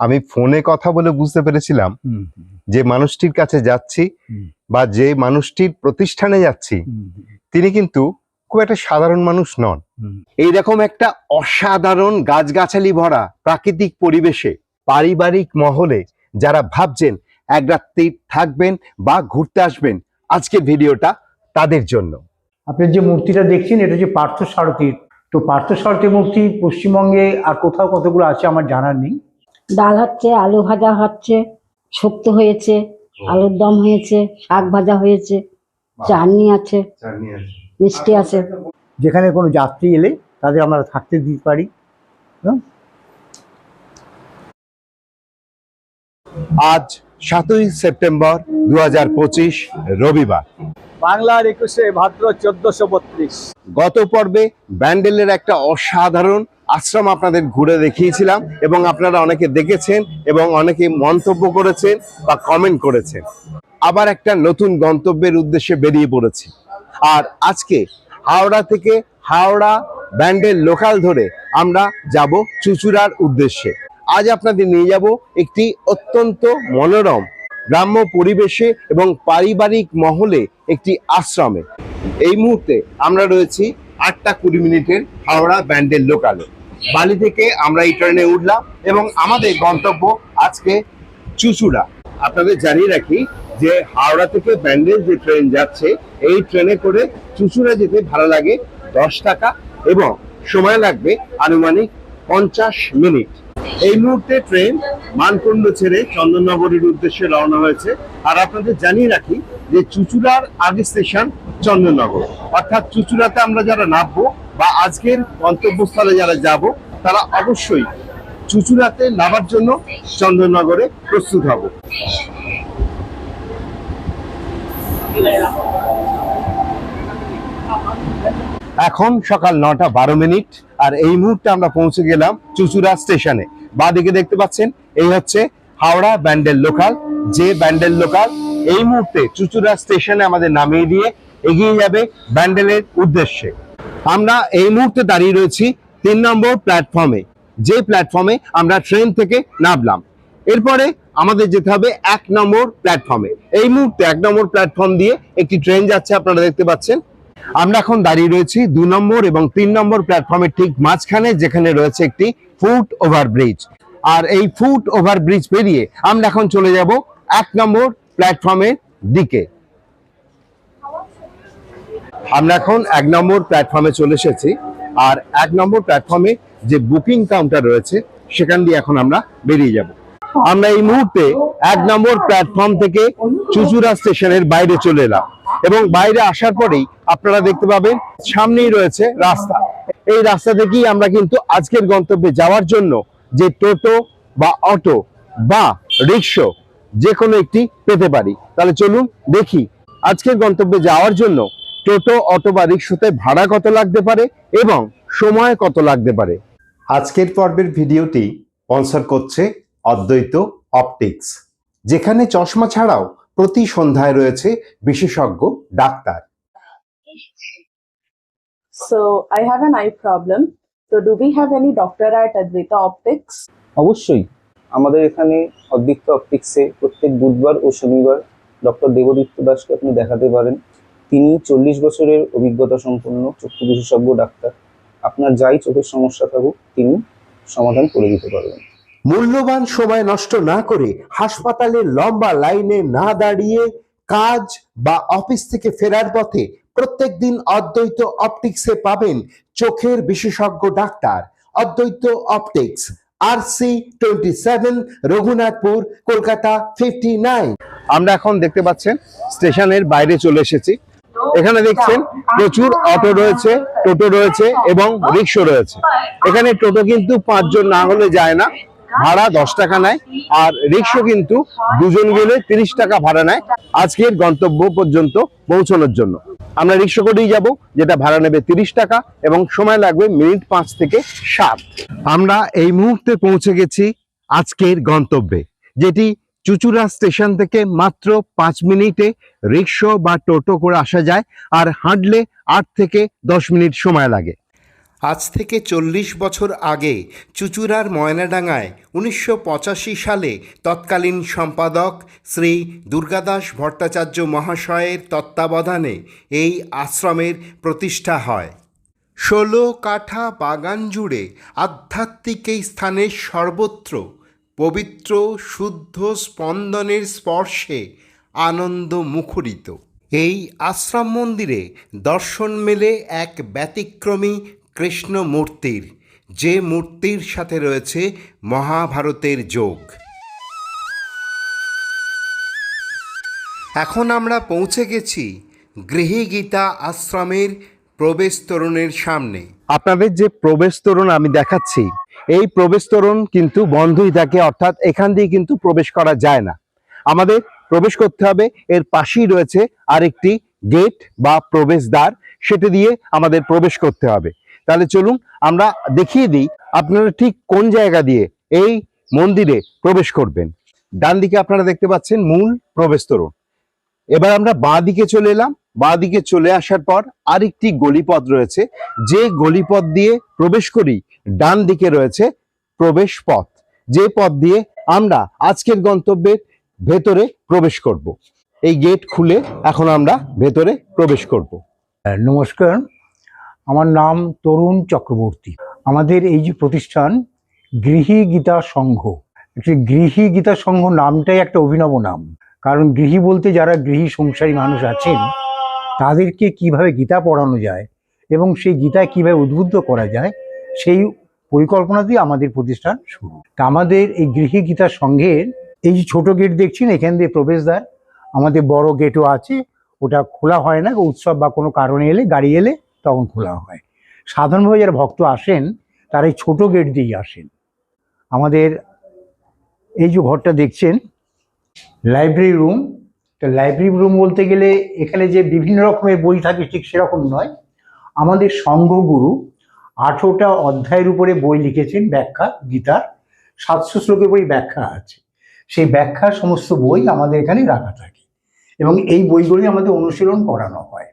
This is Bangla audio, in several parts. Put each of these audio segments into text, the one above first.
আমি ফোনে কথা বলে বুঝতে পেরেছিলাম যে মানুষটির কাছে যাচ্ছি বা যে মানুষটির প্রতিষ্ঠানে যাচ্ছি তিনি কিন্তু খুব একটা সাধারণ মানুষ নন। এইরকম একটা অসাধারণ গাছগাছালি ভরা প্রাকৃতিক পরিবেশে পারিবারিক মহলে যারা ভাবছেন এক রাত্রি থাকবেন বা ঘুরতে আসবেন আজকের ভিডিওটা তাদের জন্য। আপনি যে মূর্তিটা দেখছেন এটা হচ্ছে পার্থ সারথীর তো পার্থ সারথী মূর্তি পশ্চিমবঙ্গে আর কোথাও কতগুলো আছে আমার জানার নেই। ডাল হচ্ছে আলু ভাজা হচ্ছে শুক্তো হয়েছে আলুর দম হয়েছে শাক ভাজা হয়েছে চাটনি আছে মিষ্টি আছে। যেখানে কোনো যাত্রী এলে তাদের আমরা থাকতে দিতে পারি। আজ সাতই সেপ্টেম্বর দু হাজার পঁচিশ রবিবার। বাংলার একুশে ভাদ্র চোদ্দশো বত্রিশ। গত পর্বে ব্যান্ডেলের একটা অসাধারণ আশ্রম আপনাদের ঘুরে দেখিয়েছিলাম এবং আপনারা অনেকে দেখেছেন এবং অনেকে মন্তব্য করেছেন বা কমেন্ট করেছেন। আবার একটা নতুন গন্তব্যের উদ্দেশ্যে বেরিয়ে পড়েছি। আর আজকে হাওড়া থেকে হাওড়া ব্যান্ডের লোকাল ধরে আমরা যাব চুচুড়ার উদ্দেশ্যে। আজ আপনাদের নিয়ে যাব একটি অত্যন্ত মনোরম গ্রাম্য পরিবেশে এবং পারিবারিক মহলে একটি আশ্রমে। এই মুহূর্তে আমরা রয়েছি আটটা কুড়ি মিনিটের হাওড়া ব্যান্ডের লোকালে। বালি থেকে আমরা এই ট্রেনে উঠলাম এবং আমাদের গন্তব্য আজকে চুচুড়া। আপনাদের জানিয়ে রাখি যে হাওড়া থেকে ব্যান্ডেল যে ট্রেন যাচ্ছে, এই ট্রেনে করে চুচুড়া যেতে ভাড়া লাগে দশ টাকা এবং সময় লাগবে আনুমানিক পঞ্চাশ মিনিট। এই মুহূর্তে ট্রেন মানকুণ্ড ছেড়ে চন্দননগরের উদ্দেশ্যে রওনা হয়েছে। আর আপনাদের জানিয়ে রাখি যে চুচুড়ার আগে স্টেশন চন্দননগর। অর্থাৎ চুচুড়াতে আমরা যারা নামবো বা আজকের গন্তব্যস্থলে যারা যাব, তারা অবশ্যই চুচুড়াতে নামার জন্য চন্দননগরে প্রস্তুত হব। এখন সকাল নটা বারো মিনিট, আর এই মুহূর্তে আমরা পৌঁছে গেলাম চুচুড়া স্টেশনে বাদিকে দেখতে পাচ্ছেন, এই হচ্ছে হাওড়া ব্যান্ডেল লোকাল যে ব্যান্ডেল লোকাল এই মুহূর্তে চুচুড়া স্টেশনে আমাদের নামিয়ে দিয়ে এগিয়ে যাবে ব্যান্ডেলের উদ্দেশ্যে। আমরা এই মুহূর্তে দাঁড়িয়ে রয়েছি তিন নম্বর প্ল্যাটফর্মে, যে প্ল্যাটফর্মে আমরা ট্রেন থেকে নামলাম। এরপরে আমাদের যেতে হবে এক নম্বর প্ল্যাটফর্মে। এই মুহূর্তে এক নম্বর প্ল্যাটফর্ম দিয়ে একটি ট্রেন যাচ্ছে, আপনারা দেখতে পাচ্ছেন। আমরা এখন দাঁড়িয়ে রয়েছি দু নম্বর এবং তিন নম্বর প্ল্যাটফর্মের ঠিক মাঝখানে, যেখানে রয়েছে একটি ফুট ওভারব্রিজ। আর এই ফুট ওভারব্রিজ পেরিয়ে আমরা এখন চলে যাব এক নম্বর প্ল্যাটফর্মের দিকে। আমরা এখন এক নম্বর প্ল্যাটফর্মে চলে এসেছি। আর এক নম্বর প্ল্যাটফর্মে যে বুকিং কাউন্টার রয়েছে, সেখান দিয়ে এখন আমরা বেরিয়ে যাব। আমরা এই মুহূর্তে এক নম্বর প্ল্যাটফর্ম থেকে চুচুড়া স্টেশনের বাইরে চলে এলাম। এবং বাইরে আসার পরেই আপনারা দেখতে পাবেন, সামনেই রয়েছে রাস্তা। এই রাস্তা থেকেই আমরা কিন্তু আজকের গন্তব্যে যাওয়ার জন্য যে টোটো বা অটো বা রিক্সো যে কোনো একটি পেতে পারি তাহলে চলুন দেখি আজকের গন্তব্যে যাওয়ার জন্য টোটো অটো বা রিক্সোতে ভাড়া কত লাগতে পারে এবং সময় কত লাগতে পারে আজকের পর্বের ভিডিওটি স্পন্সর করছে অদ্বৈত অপটিক্স যেখানে চশমা ছাড়াও প্রতি সন্ধ্যায় রয়েছে বিশেষজ্ঞ ডাক্তার So I have an eye problem. So do we have any doctor at Advaita Optics? অবশ্যই আমাদের এখানে অদ্বিত্য অপটিক্সে প্রত্যেক বুধবার ও শনিবার ডক্টর দেবদীপ্ত দাসকে আপনি দেখাতে পারেন। তিনি চল্লিশ বছরের অভিজ্ঞতা সম্পন্ন চক্ষু বিশেষজ্ঞ ডাক্তার। আপনার যাই চোখের সমস্যা থাকুক, তিনি সমাধান করে দিতে পারবেন। মূল্যবান সময় নষ্ট না করে হাসপাতালে লম্বা লাইনে না দাঁড়িয়ে কাজ বা অফিস থেকে ফেরার পথে প্রত্যেকদিন অদ্বৈত অপটিক্সে পাবেন চোখের বিশেষজ্ঞ ডাক্তার। অদ্বৈত Optics R C twenty seven Raghunathpur, Kolkata fifty nine আমরা এখন দেখতে পাচ্ছেন, স্টেশনের বাইরে চলে এসেছি। এখানে দেখছেন, প্রচুর অটো রয়েছে, টোটো রয়েছে এবং রিক্সো রয়েছে। এখানে টোটো কিন্তু পাঁচজন না হলে যায় না, ভাড়া দশ টাকা নেয়, আর রিক্সো কিন্তু দুজন গেলে তিরিশ টাকা ভাড়া নেয়। আজকের গন্তব্য পর্যন্ত পৌঁছানোর জন্য। আমরা রিক্সা করেই যাব, যেটা ভাড়া নেবে তিরিশ টাকা এবং সময় লাগবে মিনিট পাঁচ থেকে সাত। আমরা এই মুহূর্তে পৌঁছে গেছি আজকের গন্তব্যে, যেটি চুচুড়া স্টেশন থেকে মাত্র পাঁচ মিনিটে রিক্সো বা টোটো করে আসা যায় আর হাঁটলে আট থেকে দশ মিনিট সময় লাগে। আজ থেকে চল্লিশ বছর আগে চুচুড়ার ময়নাডাঙ্গায় উনিশশো পঁচাশি সালে তৎকালীন সম্পাদক শ্রী দুর্গাদাস ভট্টাচার্য মহাশয়ের তত্ত্বাবধানে এই আশ্রমের প্রতিষ্ঠা হয়। ষোলো কাঠা বাগান জুড়ে আধ্যাত্মিক এই স্থানের সর্বত্র পবিত্র, শুদ্ধ স্পন্দনের স্পর্শে আনন্দ মুখরিত। এই আশ্রম মন্দিরে দর্শন মেলে এক ব্যতিক্রমী কৃষ্ণ মূর্তির যে মূর্তির সাথে রয়েছে মহাভারতের যোগ। এখন আমরা পৌঁছে গেছি গৃহীগীতা আশ্রমের প্রবেশ তরুণের সামনে। আপনাদের যে প্রবেশ তোরণ আমি দেখাচ্ছি, এই প্রবেশ তোরণ কিন্তু বন্ধই থাকে, অর্থাৎ এখান দিয়ে কিন্তু প্রবেশ করা যায় না। আমাদের প্রবেশ করতে হবে, এর পাশেই রয়েছে আরেকটি গেট বা প্রবেশদ্বার, সেটা দিয়ে আমাদের প্রবেশ করতে হবে। তাহলে চলুন আমরা দেখিয়ে দিই আপনারা ঠিক কোন জায়গা দিয়ে এই মন্দিরে প্রবেশ করবেন। ডান দিকে আপনারা দেখতে পাচ্ছেন মূল প্রবেশ তোরণ। এবার আমরা বাঁ দিকে চলে এলাম। বাঁ দিকে চলে আসার পর আরেকটি গলিপথ রয়েছে। যে গলিপথ দিয়ে প্রবেশ করি ডান দিকে রয়েছে প্রবেশ পথ। যে পথ দিয়ে আমরা আজকের গন্তব্যের ভেতরে প্রবেশ করব। এই গেট খুলে এখন আমরা ভেতরে প্রবেশ করব। হ্যাঁ, নমস্কার। আমার নাম তরুণ চক্রবর্তী। আমাদের এই যে প্রতিষ্ঠান গৃহী গীতা সংঘ Actually, গৃহী গীতা সংঘ নামটাই একটা অভিনব নাম। কারণ গৃহী বলতে যারা গৃহী সংসারী মানুষ আছেন তাদেরকে কীভাবে গীতা পড়ানো যায় এবং সেই গীতায় কীভাবে উদ্বুদ্ধ করা যায় সেই পরিকল্পনা দিয়ে আমাদের প্রতিষ্ঠান শুরু। তা আমাদের এই গৃহী গীতা সংঘের এই যে ছোটো গেট দেখছেন এখান দিয়ে প্রবেশদ্বার আমাদের বড় গেটও আছে ওটা খোলা হয় না উৎসব বা কোনো কারণে এলে গাড়ি এলে তখন খোলা হয়। সাধারণভাবে যারা ভক্ত আসেন, তারা এই ছোটো গেট দিয়েই আসেন। আমাদের এই যে ঘরটা দেখছেন লাইব্রেরি রুম তো লাইব্রেরি রুম বলতে গেলে এখানে যে বিভিন্ন রকমের বই থাকে ঠিক সেরকম নয়। আমাদের সংঘগুরু আঠেরোটা অধ্যায়ের উপরে বই লিখেছেন, ব্যাখ্যা গীতার সাতশো শ্লোকের বই ব্যাখ্যা আছে। সেই ব্যাখ্যার সমস্ত বই আমাদের এখানে রাখা থাকে এবং এই বইগুলি আমাদের অনুশীলন করানো হয়।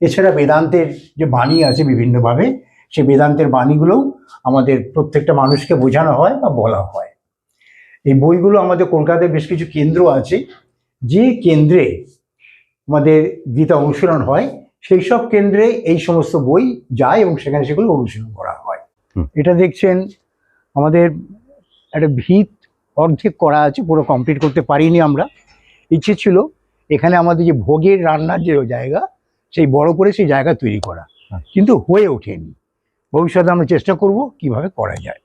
এছাড়া বেদান্তের যে বাণী আছে বিভিন্নভাবে সেই বেদান্তের বাণীগুলোও আমাদের প্রত্যেকটা মানুষকে বোঝানো হয় বা বলা হয়। এই বইগুলো আমাদের কলকাতায় বেশ কিছু কেন্দ্র আছে যে কেন্দ্রে আমাদের গীতা অনুশীলন হয় সেই সব কেন্দ্রে এই সমস্ত বই যায় এবং সেখানে সেগুলো অনুশীলন করা হয়। এটা দেখছেন আমাদের একটা ভিত অর্ধেক করা আছে পুরো কমপ্লিট করতে পারিনি আমরা। ইচ্ছে ছিল এখানে আমাদের যে ভোগের রান্নার যে জায়গা সেই বড় করে সেই জায়গা তৈরি করা। কিন্তু হয়ে ওঠেনি। ভবিষ্যতে আমরা চেষ্টা করব কীভাবে করা যায়।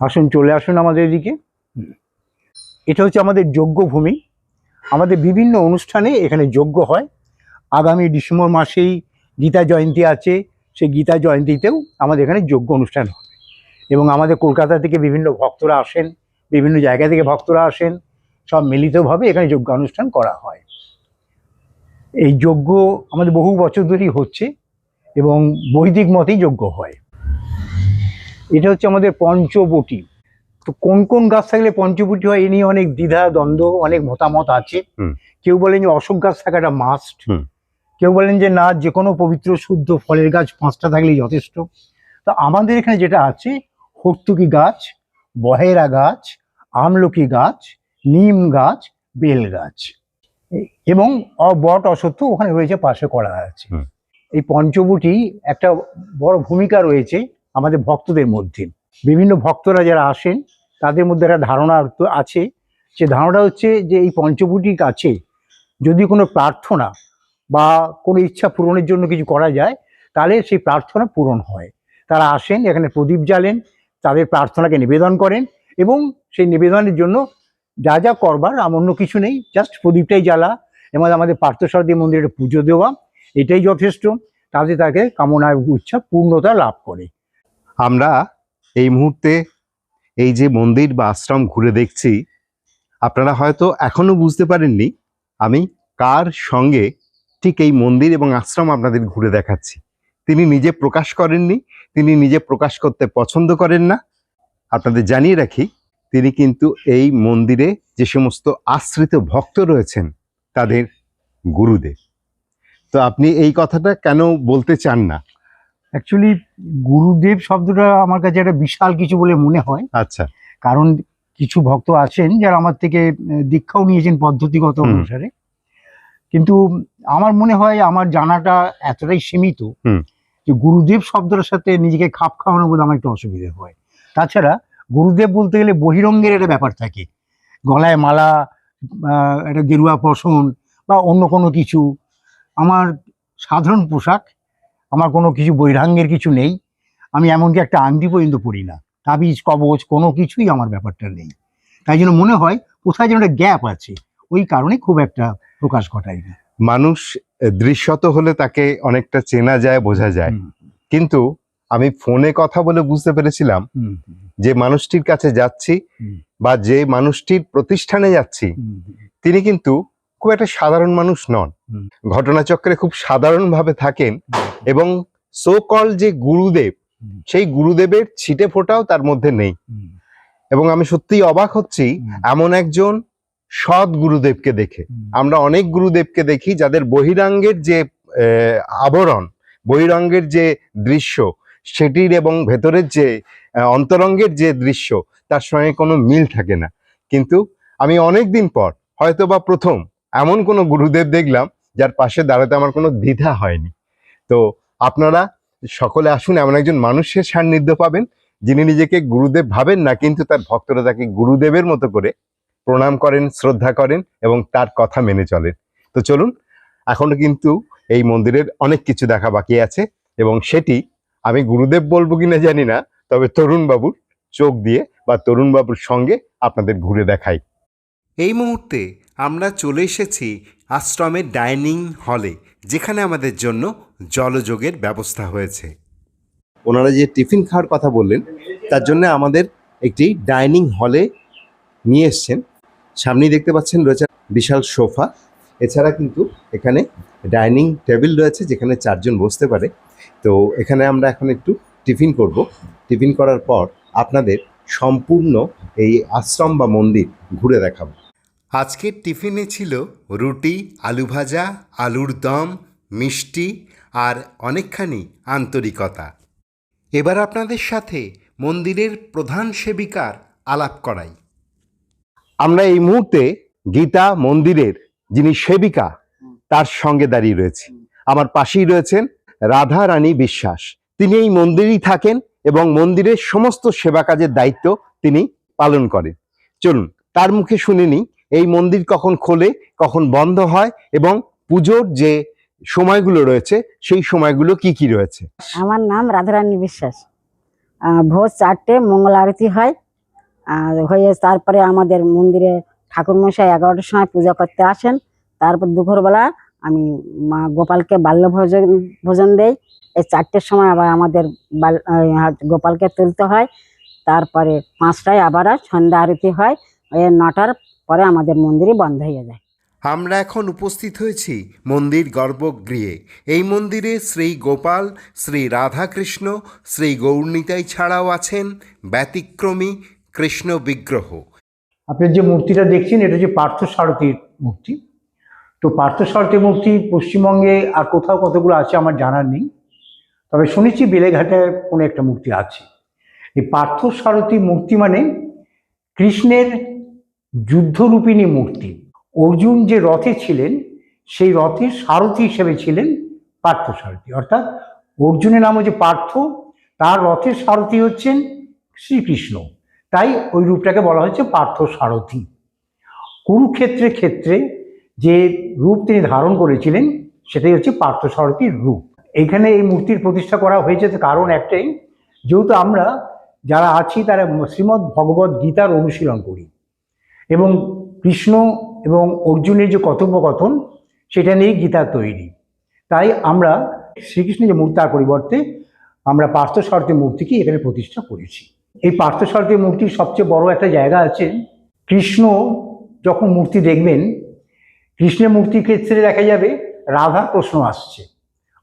আসুন চলে আসুন আমাদের এদিকে। এটা হচ্ছে আমাদের যজ্ঞ ভূমি। আমাদের বিভিন্ন অনুষ্ঠানে এখানে যজ্ঞ হয়। আগামী ডিসেম্বর মাসেই গীতা জয়ন্তী আছে। সেই গীতা জয়ন্তীতেও আমাদের এখানে যজ্ঞ অনুষ্ঠান হবে। এবং আমাদের কলকাতা থেকে বিভিন্ন ভক্তরা আসেন বিভিন্ন জায়গা থেকে ভক্তরা আসেন। সব মিলিতভাবে এখানে যজ্ঞ অনুষ্ঠান করা হয়। এই যজ্ঞ আমাদের বহু বছর ধরেই হচ্ছে এবং বৈদিক মতেই যজ্ঞ হয়। এটা হচ্ছে আমাদের পঞ্চবটি। তো কোন কোন গাছ থাকলে পঞ্চবটি হয় এ নিয়ে অনেক দ্বিধা দ্বন্দ্ব অনেক মতামত আছে। কেউ বলেন যে অশোক গাছ থাকাটা মাস্ট কেউ বলেন যে না যে কোনো পবিত্র শুদ্ধ ফলের গাছ পাঁচটা থাকলেই যথেষ্ট। তো আমাদের এখানে যেটা আছে হর্তুকি গাছ বহেরা গাছ আমলকি গাছ নিম গাছ বেল গাছ। এবং বট অসত্য ওখানে রয়েছে পাশে করা আছে। এই পঞ্চবটি একটা বড় ভূমিকা রয়েছে আমাদের ভক্তদের মধ্যে। বিভিন্ন ভক্তরা যারা আসেন তাদের মধ্যে একটা ধারণা আছে। সে ধারণা হচ্ছে যে এই পঞ্চবটি কাছে যদি কোনো প্রার্থনা বা কোনো ইচ্ছা পূরণের জন্য কিছু করা যায় তাহলে সেই প্রার্থনা পূরণ হয়। তারা আসেন এখানে প্রদীপ জ্বালেন তাদের প্রার্থনাকে নিবেদন করেন এবং সেই নিবেদনের জন্য যা যা করবার অন্য কিছু নেই জাস্ট প্রদীপটাই জ্বালা এবং আমাদের পার্থসারদী মন্দিরে পুজো দেওয়া, এটাই যথেষ্ট, তাতে তাকে কামনা ইচ্ছা পূর্ণতা লাভ করে। আমরা এই মুহূর্তে এই যে মন্দির বা আশ্রম ঘুরে দেখছি, আপনারা হয়তো এখনও বুঝতে পারেননি, আমি কার সঙ্গে ঠিক এই মন্দির এবং আশ্রম আপনাদের ঘুরে দেখাচ্ছি। তিনি নিজে প্রকাশ করেননি, তিনি নিজে প্রকাশ করতে পছন্দ করেন না। আপনাদের জানিয়ে রাখি তিনি কিন্তু এই মন্দিরে যে সমস্ত আশ্রিত ভক্ত রয়েছেন তাদের গুরুদেব। তো আপনি এই কথাটা কেন বলতে চান না? অ্যাকচুয়ালি গুরুদেব শব্দটা আমার কাছে একটা বিশাল কিছু বলে মনে হয়। আচ্ছা। কারণ কিছু ভক্ত আছেন যারা আমার থেকে দীক্ষাও নিয়েছেন পদ্ধতিগত অনুসারে। কিন্তু আমার মনে হয় আমার জানাটা এতটাই সীমিত যে গুরুদেব শব্দটার সাথে নিজেকে খাপ খাওয়ানো বলে আমার একটু অসুবিধা হয়। তাছাড়া গুরুদেব বলতে গেলে বহিরঙ্গের একটা ব্যাপার থাকে। গলায় মালা একটা গেরুয়া পশন বা অন্য কোনো কিছু। আমার সাধারণ পোশাক আমার কোনো কিছু বৈরাঙ্গের কিছু নেই। আমি এমনকি একটা আংটি পর্যন্ত পরি না। তাবিজ কবচ কোনো কিছুই আমার ব্যাপারটা নেই। তাই জন্য মনে হয় কোথায় যেন একটা গ্যাপ আছে। ওই কারণে খুব একটা প্রকাশ ঘটাই না। মানুষ দৃশ্যত হলে তাকে অনেকটা চেনা যায় বোঝা যায়। কিন্তু আমি ফোনে কথা বলে বুঝতে পেরেছিলাম যে মানুষটির কাছে যাচ্ছি বা যে মানুষটির প্রতিষ্ঠানে যাচ্ছি তিনি কিন্তু খুব একটা সাধারণ মানুষ নন। ঘটনাচক্রে খুব সাধারণভাবে থাকেন এবং সো কল যে গুরুদেব সেই গুরুদেবের ছিটে ফোটাও তার মধ্যে নেই। এবং আমি সত্যিই অবাক হচ্ছি এমন একজন সৎ গুরুদেবকে দেখে। আমরা অনেক গুরুদেবকে দেখি যাদের বহিরাঙ্গের যে আবরণ বহিরঙ্গের যে দৃশ্য সেটির এবং ভেতরের যে অন্তরঙ্গের যে দৃশ্য, তার সঙ্গে কোনো মিল থাকে না। কিন্তু আমি অনেক দিন পর হয়তো বা প্রথম, এমন কোনো গুরুদেব দেখলাম, যার পাশে দাঁড়াতে আমার কোনো দ্বিধা হয়নি। তো আপনারা সকলে আসুন, এমন একজন মানুষের সান্নিধ্য পাবেন, যিনি নিজেকে গুরুদেব ভাবেন না, কিন্তু তার ভক্তরা তাকে গুরুদেবের মতো করে প্রণাম করেন, শ্রদ্ধা করেন এবং তার কথা মেনে চলেন। তো চলুন, এখনও কিন্তু এই মন্দিরের অনেক কিছু দেখা বাকি আছে এবং সেটি আমি গুরুদেব বলব কিনা জানি না তবে তরুণ বাবুর চোখ দিয়ে বা তরুণ বাবুর সঙ্গে আপনাদের ঘুরে দেখাই। এই মুহূর্তে আমরা চলে এসেছি আশ্রমের ডাইনিং হলে যেখানে আমাদের জন্য জলযোগের ব্যবস্থা হয়েছে। ওনারা যে টিফিন খাওয়ার কথা বললেন তার জন্য আমাদের একটি ডাইনিং হলে নিয়ে এসছেন। সামনেই দেখতে পাচ্ছেন রয়েছে বিশাল সোফা। এছাড়া কিন্তু এখানে ডাইনিং টেবিল রয়েছে যেখানে চারজন বসতে পারে। তো এখানে আমরা এখন একটু টিফিন করব। টিফিন করার পর আপনাদের সম্পূর্ণ এই আশ্রম বা মন্দির ঘুরে দেখাবো। আজকের টিফিনে ছিল রুটি, আলু ভাজা, আলুর দম, মিষ্টি আর অনেকখানি আন্তরিকতা। এবার আপনাদের সাথে মন্দিরের প্রধান সেবিকার আলাপ করাই। আমরা এই মুহূর্তে গীতা মন্দিরের যিনি সেবিকা, তার সঙ্গে দাঁড়িয়ে রয়েছি। আমার পাশেই রয়েছেন রাধা রানী বিশ্বাস। তিনি এই মন্দিরেই থাকেন এবং মন্দিরের সমস্ত সেবা কাজের দায়িত্ব তিনি পালন করেন। চলুন, তার মুখে শুনে নিই, এই মন্দির কখন খোলে, কখন বন্ধ হয় এবং পুজোর যে সময়গুলো রয়েছে, সেই সময়গুলো কি কি রয়েছে? আমার নাম রাধারানী বিশ্বাস। ভোর চারটে মঙ্গল আরতি হয়। হয়ে তারপরে আমাদের মন্দিরে ঠাকুরমশাই এগারোটার সময় পূজা করতে আসেন। তারপর দুপুরবেলা আমি মা গোপালকে বাল্য ভোজন ভোজন দেই। এই চারটের সময় আবার আমাদের বাল গোপালকে তুলতে হয়। তারপরে পাঁচটায় আবার সন্ধ্যা আরতি হয়। ওই নটার পরে আমাদের মন্দিরই বন্ধ হয়ে যায়। আমরা এখন উপস্থিত হয়েছি মন্দির গর্ভগৃহে। এই মন্দিরে শ্রী গোপাল শ্রী রাধাকৃষ্ণ শ্রী গৌরনীতাই ছাড়াও আছেন ব্যতিক্রমী কৃষ্ণ বিগ্রহ। আপনি যে মূর্তিটা দেখছেন এটা হচ্ছে পার্থ সারথীর মূর্তি। তো পার্থ সারথীর মূর্তি পশ্চিমবঙ্গে আর কোথাও কতগুলো আছে আমার জানার নেই। তবে শুনেছি বেলেঘাটে কোনো একটা মূর্তি আছে। এই পার্থ সারথী মূর্তি মানে কৃষ্ণের যুদ্ধরূপিণী মূর্তি। অর্জুন যে রথে ছিলেন, সেই রথের সারথী হিসেবে ছিলেন পার্থ সারথী। অর্থাৎ অর্জুনের নাম হচ্ছে পার্থ, তার রথের সারথী হচ্ছেন শ্রীকৃষ্ণ। তাই ওই রূপটাকে বলা হচ্ছে পার্থ সারথী। কুরুক্ষেত্রের ক্ষেত্রে যে রূপ তিনি ধারণ করেছিলেন, সেটাই হচ্ছে পার্থ সারথীর রূপ। এইখানে এই মূর্তির প্রতিষ্ঠা করা হয়েছে কারণ একটাই, যেহেতু আমরা যারা আছি তারা শ্রীমদ্ ভগবত গীতার অনুশীলন করি। এবং কৃষ্ণ এবং অর্জুনের যে কথোপকথন, সেটা নিয়েই গীতা তৈরি। তাই আমরা শ্রীকৃষ্ণের যে মূর্তি তার পরিবর্তে আমরা পার্থ সারথীর মূর্তিকে এখানে প্রতিষ্ঠা করেছি। এই পার্থসারথী মূর্তির সবচেয়ে বড় একটা জায়গা আছে, কৃষ্ণ যখন মূর্তি দেখবেন কৃষ্ণের মূর্তির ক্ষেত্রে দেখা যাবে রাধার প্রশ্ন আসছে।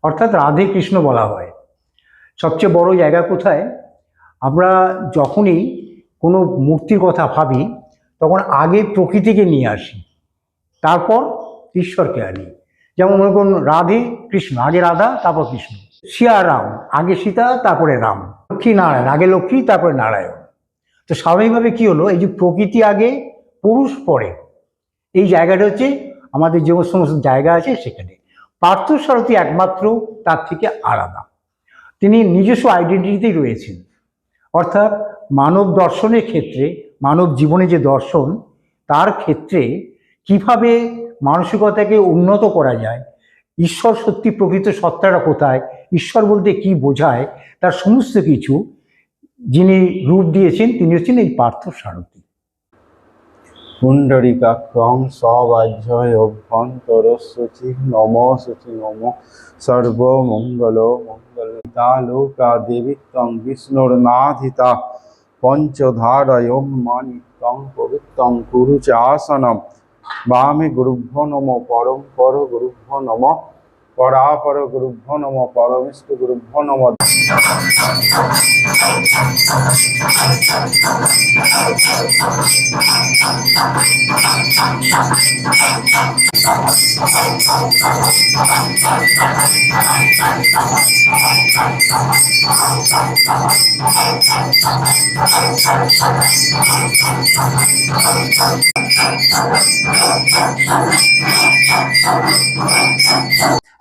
অর্থাৎ রাধে কৃষ্ণ বলা হয়। সবচেয়ে বড় জায়গা কোথায়? আমরা যখনই কোনো মূর্তির কথা ভাবি, তখন আগে প্রকৃতিকে নিয়ে আসি, তারপর ঈশ্বরকে আনি। যেমন মনে করুন, রাধে কৃষ্ণ, আগে রাধা, তারপর কৃষ্ণ। সিয়া রাম, আগে সীতা, তারপরে রাম। লক্ষ্মী, নারায়ণ, আগে লক্ষ্মী, তারপরে নারায়ণ। তো স্বাভাবিকভাবে কি হলো? এই যে প্রকৃতি আগে, পুরুষ পরে। এই জায়গাটা হচ্ছে আমাদের যে সমস্ত জায়গা আছে সেখানে। পার্থসারথী একমাত্র তার থেকে আলাদা। তিনি নিজস্ব আইডেন্টিটিতেই রয়েছেন। অর্থাৎ মানব দর্শনের ক্ষেত্রে, মানব জীবনে যে দর্শন, তার ক্ষেত্রে কীভাবে মানসিকতাকে উন্নত করা যায়, ঈশ্বর সত্যি প্রকৃত সত্তাটা কোথায়, ঈশ্বর বলতে কি বোঝায়, তার সমস্ত কিছু যিনি রূপ দিয়েছেন, তিনি হচ্ছেন এই পার্থ সারথী। পুণ্ডরিকাক্ষং সবাহ্যয় অভ্যন্তর শুচি নম শুচি নম। সর্বমঙ্গল মঙ্গলিতা লোকা দেবিত্বং বিষ্ণুর নাধিতা পঞ্চধারয়ম মানিত্যং পবিত্রং কুরু চ আসনম বামে গুরুভ্য নম, পরম পর গুরুভ্য নম। পরাপর গুরুভ্য নম, পরমিষ্ঠ গুরুভ্য নম।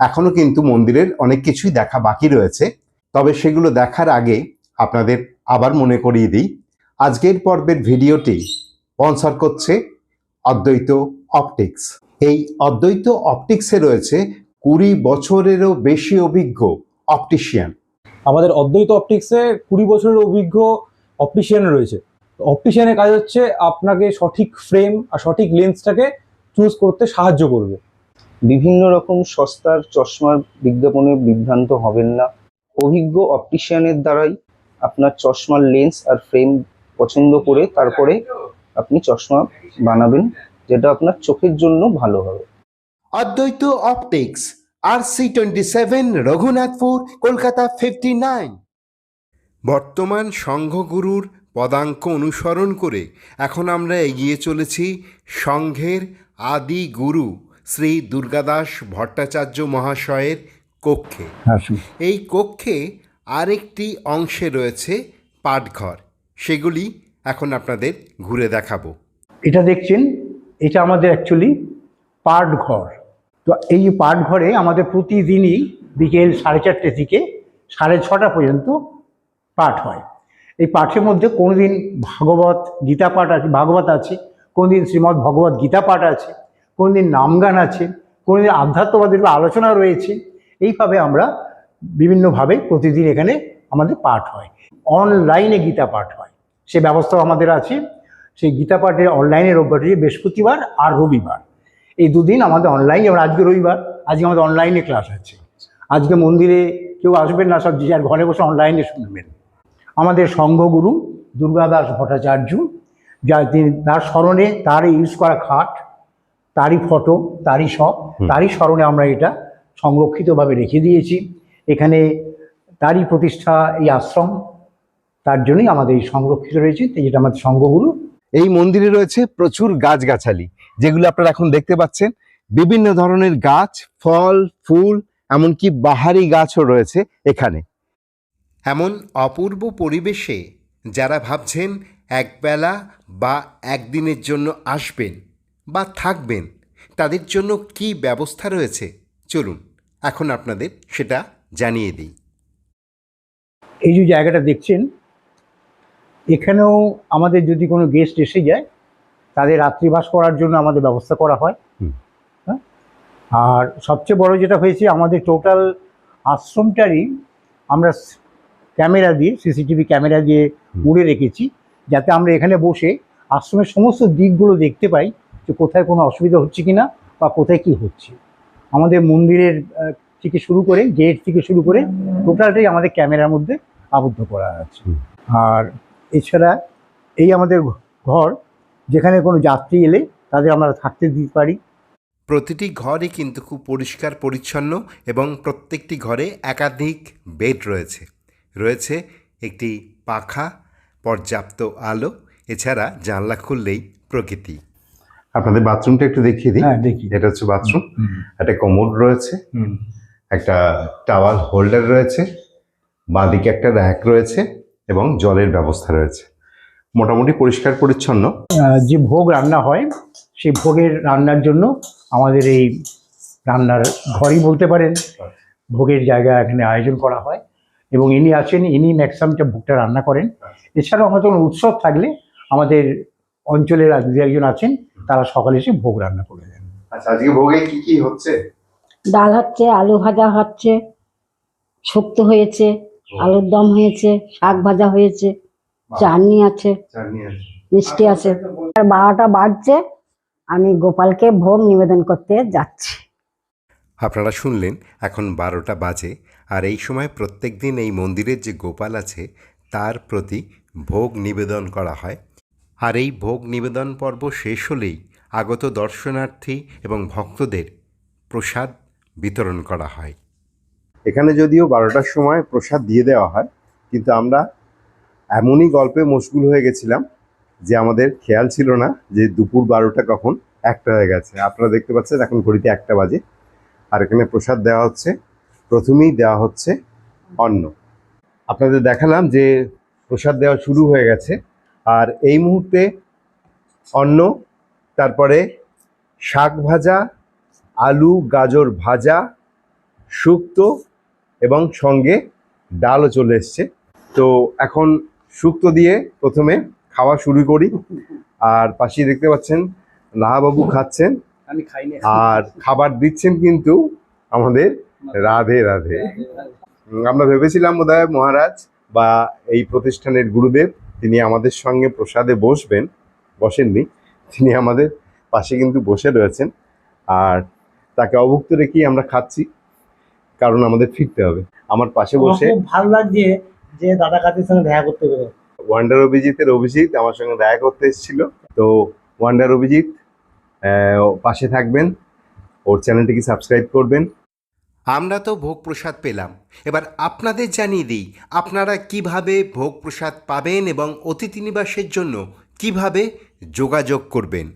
এখনও কিন্তু মন্দিরের অনেক কিছুই দেখা বাকি রয়েছে, তবে সেগুলো দেখার আগে আপনাদের আবার মনে করিয়ে দিই আজকের পর্বের ভিডিওটি স্পন্সর করছে অদ্বৈত অপটিক্স। এই অদ্বৈত অপটিক্সে রয়েছে কুড়ি বছরেরও বেশি অভিজ্ঞ অপটিশিয়ান। আমাদের অদ্বৈত অপটিক্সে কুড়ি বছরের অভিজ্ঞ অপটিশিয়ান রয়েছে। অপটিশিয়ানের কাজ হচ্ছে আপনাকে সঠিক ফ্রেম আর সঠিক লেন্সটাকে চুজ করতে সাহায্য করবে। বিভিন্ন রকম সস্তার চশমার বিজ্ঞাপনে বিভ্রান্ত হবেন না। অভিজ্ঞ অপটিশিয়ানের দ্বারাই আপনার চশমার লেন্স আর ফ্রেম পছন্দ করে তারপরে আপনি চশমা বানাবেন যেটা আপনার চোখের জন্য ভালো হবে। অদ্বৈত Optics R C twenty seven Raghunathpur Kolkata fifty nine বর্তমান সংঘগুরুর পদাঙ্ক অনুসরণ করে এখন আমরা এগিয়ে চলেছি সংঘের আদি গুরু শ্রী দুর্গাদাস ভট্টাচার্য মহাশয়ের কক্ষে। এই কক্ষে আরেকটি অংশে রয়েছে পাঠঘর। সেগুলি এখন আপনাদের ঘুরে দেখাবো। এটা দেখছেন, এটা আমাদের অ্যাকচুয়ালি পাঠ ঘর। তো এই পাট ঘরে আমাদের প্রতিদিনই বিকেল সাড়ে চারটে থেকে সাড়ে ছটা পর্যন্ত পাঠ হয়। এই পাঠের মধ্যে কোনোদিন ভাগবত গীতা পাঠ আছে, ভাগবত আছে, কোনোদিন শ্রীমদ্ ভগবত গীতা পাঠ আছে, কোনোদিন নামগান আছে, কোনোদিন আধ্যাত্মবাদের আলোচনা রয়েছে। এইভাবে আমরা বিভিন্নভাবে প্রতিদিন এখানে আমাদের পাঠ হয়। অনলাইনে গীতা পাঠ হয়। সে ব্যবস্থাও আমাদের আছে। সেই গীতা পাঠের অনলাইনে রোববার বৃহস্পতিবার আর রবিবার। এই দুদিন আমাদের অনলাইন যেমন আজকে রবিবার আজকে আমাদের অনলাইনে ক্লাস আছে। আজকে মন্দিরে কেউ আসবেন না সব যে যার ঘরে বসে অনলাইনে শুনবেন। আমাদের সংঘগুরু দুর্গাদাস ভট্টাচার্য যা তিনি তার স্মরণে তার ইউজ করা খাট তারই ফটো তারই সব তারই স্মরণে আমরা এটা সংরক্ষিতভাবে রেখে দিয়েছি। এখানে তারই প্রতিষ্ঠা এই আশ্রম তার জন্যই আমাদের এই সংরক্ষিত রয়েছে যেটা আমাদের সংঘগুরু। এই মন্দিরে রয়েছে প্রচুর গাছগাছালি যেগুলো আপনারা এখন দেখতে পাচ্ছেন। বিভিন্ন ধরনের গাছ ফল ফুল এমনকি বাহারি গাছও রয়েছে এখানে। এমন অপূর্ব পরিবেশে যারা ভাবছেন একবেলা বা একদিনের জন্য আসবেন বা থাকবেন তাদের জন্য কি ব্যবস্থা রয়েছে? চলুন এখন আপনাদের সেটা জানিয়ে দিই। এই যে জায়গাটা দেখছেন এখানেও আমাদের যদি কোনো গেস্ট এসে যায় তাদের রাত্রিবাস করার জন্য আমাদের ব্যবস্থা করা হয়। হ্যাঁ? আর সবচেয়ে বড় যেটা হয়েছে আমাদের টোটাল আশ্রমটারই আমরা ক্যামেরা দিয়ে সিসিটিভি ক্যামেরা দিয়ে উড়ে রেখেছি যাতে আমরা এখানে বসে আশ্রমের সমস্ত দিকগুলো দেখতে পাই যে কোথায় কোনো অসুবিধা হচ্ছে কি না বা কোথায় কি হচ্ছে। আমাদের মন্দিরের থেকে শুরু করে গেট থেকে শুরু করে টোটালটাই আমাদের ক্যামেরার মধ্যে আবদ্ধ করা আছে। আর এছাড়া এই আমাদের ঘর যেখানে কোনো যাত্রী এলে তাদের আমরা থাকতে দিতে পারি। প্রতিটি ঘরই কিন্তু খুব পরিষ্কার পরিচ্ছন্ন এবং প্রত্যেকটি ঘরে একাধিক বেড রয়েছে। রয়েছে একটি পাখা পর্যাপ্ত আলো এছাড়া জানলা খুললেই প্রকৃতি। আপনাদের বাথরুমটা একটু দেখিয়ে দিই। হ্যাঁ দেখি এটা হচ্ছে বাথরুম একটা কমোড রয়েছে। একটা টাওয়াল হোল্ডার রয়েছে। বাঁদিকে একটা র্যাক রয়েছে। এবং জলের ব্যবস্থা রয়েছে। মোটামুটি পরিষ্কার পরিচ্ছন্ন। যে ভোগ রান্না হয় সেই ভোগের রান্নার জন্য আমাদের এই রান্নার ঘরই বলতে পারেন ভোগের জায়গা এখানে আয়োজন করা হয় এবং ইনি আছেন ইনি ম্যাক্সিমামটা ভোগটা রান্না করেন। এছাড়াও আমাদের কোনো উৎসব থাকলে আমাদের অঞ্চলের দু একজন আছেন তারা সকালে এসে ভোগ রান্না করে দেন। আচ্ছা আজকে ভোগে কি কি হচ্ছে? ডাল হচ্ছে আলু ভাজা হচ্ছে শুক্তো হয়েছে আলুর দম হয়েছে শাক ভাজা হয়েছে চাটনি আছে চাটনি আছে। মিষ্টি আছে। আর বারোটা বাজছে আমি গোপালকে ভোগ নিবেদন করতে যাচ্ছি। আপনারা শুনলেন এখন বারোটা বাজে আর এই সময় প্রত্যেক দিন এই মন্দিরের যে গোপাল আছে তার প্রতি ভোগ নিবেদন করা হয়। আর এই ভোগ নিবেদন পর্ব শেষ হলেই আগত দর্শনার্থী এবং ভক্তদের প্রসাদ বিতরণ করা হয়। এখানে যদিও বারোটার সময় প্রসাদ দিয়ে দেওয়া হয়, কিন্তু আমরা এমনই গল্পে মশগুল হয়ে গেছিলাম যে আমাদের খেয়াল ছিল না যে দুপুর বারোটা কখন একটা হয়ে গেছে। আপনারা দেখতে পাচ্ছেন এখন ঘড়িতে একটা বাজে, আর এখানে প্রসাদ দেওয়া হচ্ছে, প্রথমেই দেওয়া হচ্ছে অন্ন। আপনাদের দেখালাম যে প্রসাদ দেওয়া শুরু হয়ে গেছে, আর এই মুহূর্তে অন্ন, তারপরে শাক ভাজা, আলু, গাজর ভাজা, শুক্তো এবং সঙ্গে ডালও চলে এসছে। তো এখন শুক্তো দিয়ে প্রথমে খাওয়া শুরু করি। আর পাশেই দেখতে পাচ্ছেন লাহাবাবু খাচ্ছেন। আমি খাইনি আর খাবার দিচ্ছেন কিন্তু আমাদের রাধে রাধে। আমরা ভেবেছিলাম বোধহয় মহারাজ বা এই প্রতিষ্ঠানের গুরুদেব তিনি আমাদের সঙ্গে প্রসাদে বসবেন বসেননি। তিনি আমাদের পাশে কিন্তু বসে রয়েছেন। আর তাকে অভুক্ত রেখেই আমরা খাচ্ছি। কারণ আমাদের ফিরতে হবে। আমার পাশে বসে খুব ভালো লাগছে যে দাদা কাদের সঙ্গে দেখা করতে পেরে ওয়ান্ডার অভিজিতের অভিজিৎ আমার সঙ্গে দেখা করতে এসেছিল। তো ওয়ান্ডার অভিজিৎ পাশে থাকবেন। ওর চ্যানেলটিকে সাবস্ক্রাইব করবেন। আমরা তো ভোগ প্রসাদ পেলাম। এবার আপনাদের জানিয়ে দিই আপনারা কীভাবে ভোগ প্রসাদ পাবেন এবং অতিথি নিবাসের জন্য কীভাবে যোগাযোগ করবেন?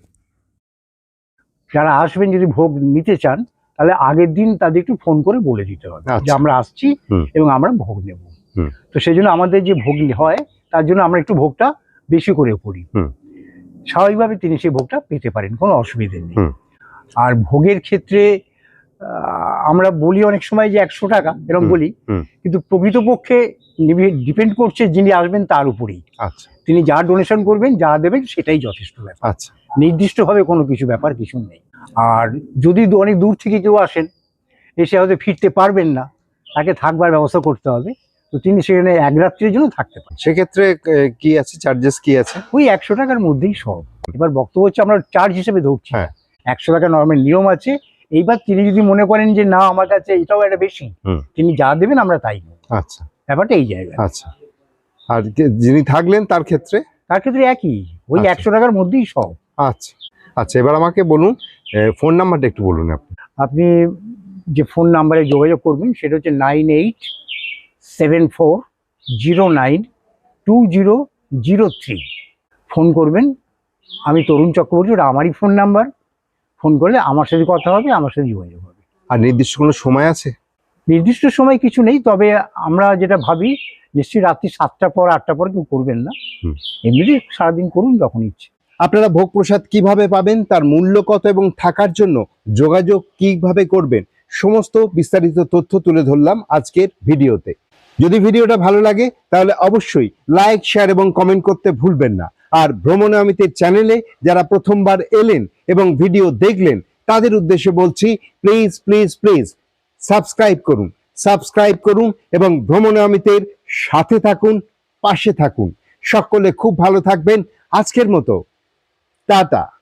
যারা আসবেন যদি ভোগ নিতে চান তাহলে আগের দিন তাদের একটু ফোন করে বলে দিতে হবে যে আচ্ছা। আমরা আসছি এবং আমরা ভোগ নেব। তো সেই জন্য আমাদের যে ভোগ হয় তার জন্য আমরা একটু ভোগটা বেশি করে করি। হুম। স্বাভাবিকভাবে তিনি সেই ভোগটা পেতে পারেন কোনো অসুবিধে নেই। আর ভোগের ক্ষেত্রে আমরা বলি অনেক সময় যে একশো টাকা এরকম বলি। কিন্তু প্রকৃতপক্ষে ডিপেন্ড করছে যিনি আসবেন তার উপরেই। আচ্ছা। তিনি যা ডোনেশন করবেন যা দেবেন সেটাই যথেষ্ট ব্যাপার। আচ্ছা। নির্দিষ্টভাবে কোনো কিছু ব্যাপার কিছু নেই। আর যদি অনেক দূর থেকে কেউ আসেন এসে হয়তো ফিরতে পারবেন না তাকে থাকবার ব্যবস্থা করতে হবে। তো তিনি সেখানে এক রাত্রির জন্য থাকতে পারেন। সেক্ষেত্রে কি আছে? চার্জেস কি আছে? ওই একশো টাকার মধ্যেই সব। এবার বক্তব্য হচ্ছে আমরা চার্জ হিসেবে ধরছি। হ্যাঁ। একশো টাকা নর্মাল নিয়ম আছে। এইবার তিনি যদি মনে করেন যে না আমার কাছে এটাও একটা বেশি। তিনি যা দেবেন আমরা তাই নেব আচ্ছা। ব্যাপারটা এই জায়গায়। আচ্ছা। আর যিনি থাকলেন তার ক্ষেত্রে? তার ক্ষেত্রে একই। ওই আচ্ছা। একশো টাকার মধ্যেই সব। আচ্ছা। আচ্ছা এবার আমাকে বলুন ফোন নাম্বারটা একটু বলুন আপনি। আপনি যে ফোন নাম্বারে যোগাযোগ করবেন সেটা হচ্ছে nine eight seven four zero nine two zero zero three. Phone করবেন। আমি তরুণ চক্রবর্তী ওটা আমারই ফোন নাম্বার। ফোন করলে আমার সাথে কথা হবে আমার সাথে যোগাযোগ হবে। আর নির্দিষ্ট কোনো সময় আছে? নির্দিষ্ট সময় কিছু নেই তবে আমরা যেটা ভাবি নিশ্চয়ই রাত্রি সাতটার পর আটটা পর কেউ করবেন না। হুম। এমনিতে সারাদিন করুন যখন ইচ্ছে। আপনারা ভোগ প্রসাদ কীভাবে পাবেন তার মূল্য কত এবং থাকার জন্য যোগাযোগ কীভাবে করবেন সমস্ত বিস্তারিত তথ্য তুলে ধরলাম আজকের ভিডিওতে। যদি ভিডিওটা ভালো লাগে তাহলে অবশ্যই লাইক শেয়ার এবং কমেন্ট করতে ভুলবেন না। আর ভ্রমণ অমিতের চ্যানেলে যারা প্রথমবার এলেন এবং ভিডিও দেখলেন তাদের উদ্দেশ্যে বলছি প্লিজ প্লিজ প্লিজ সাবস্ক্রাইব করুন। সাবস্ক্রাইব করুন এবং ভ্রমণ অমিতের সাথে থাকুন, পাশে থাকুন। সকলে খুব ভালো থাকবেন। আজকের মতো। টাটা।